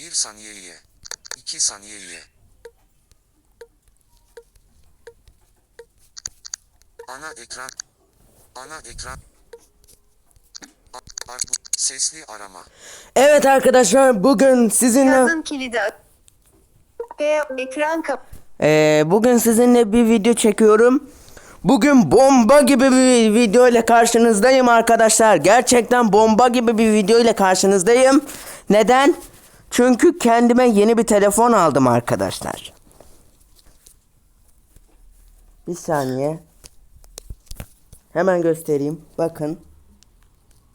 1 saniyeye. 2 saniyeye. Ana ekran. Ana ekran. Sesli arama. Evet arkadaşlar bugün sizinle Cihazın kilidi. Ve ekran kap. Ee, bugün sizinle bir video çekiyorum. Bugün bomba gibi bir video ile karşınızdayım arkadaşlar. Gerçekten bomba gibi bir video ile karşınızdayım. Neden? Çünkü kendime yeni bir telefon aldım arkadaşlar. Bir saniye. Hemen göstereyim. Bakın.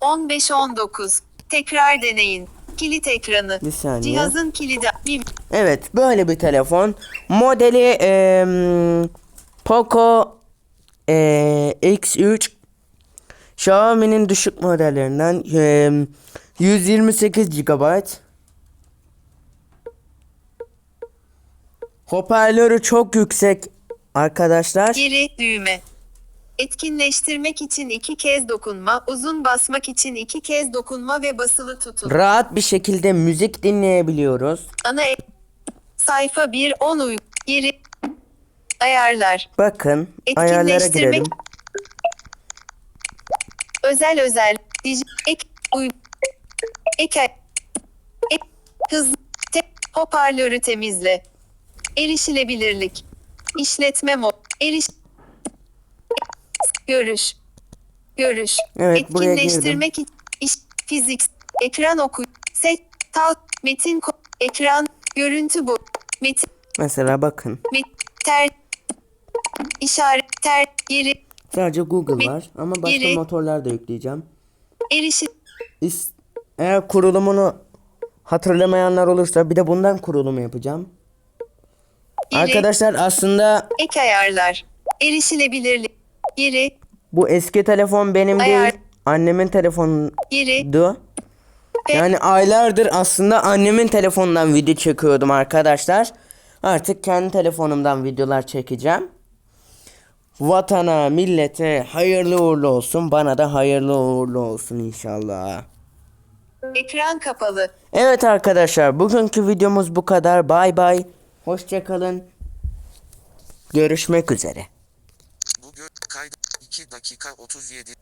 15-19. Tekrar deneyin. Kilit ekranı. Bir saniye. Cihazın kilidi. Evet böyle bir telefon. Modeli eee, Poco eee, X3 Xiaomi'nin düşük modellerinden eee, 128 GB Hoparlörü çok yüksek arkadaşlar. geri düğme. Etkinleştirmek için iki kez dokunma, uzun basmak için iki kez dokunma ve basılı tutun. Rahat bir şekilde müzik dinleyebiliyoruz. Ana sayfa 1 10 uy geri ayarlar. Bakın ayarlara girelim. özel özel dij ek uy ek ek hız te, hoparlörü temizle. Erişilebilirlik. İşletme mod. Eriş görüş. Görüş. Evet, Etkinleştirmek için iş fizik ekran oku set tal metin ekran görüntü bu metin Mesela bakın. met, ter işaret ter geri Sadece Google var ama başka Geri- motorlar da yükleyeceğim. erişim İs- Eğer kurulumunu hatırlamayanlar olursa bir de bundan kurulumu yapacağım. Arkadaşlar aslında ek ayarlar erişilebilirlik geri bu eski telefon benim Ayar. değil. Annemin telefonuydu. geri Yani aylardır aslında annemin telefonundan video çekiyordum arkadaşlar. Artık kendi telefonumdan videolar çekeceğim. Vatana, millete hayırlı uğurlu olsun. Bana da hayırlı uğurlu olsun inşallah. ekran kapalı Evet arkadaşlar bugünkü videomuz bu kadar. Bay bay. Hoşçakalın. Görüşmek üzere. Bu gö kaydı 2 dakika 37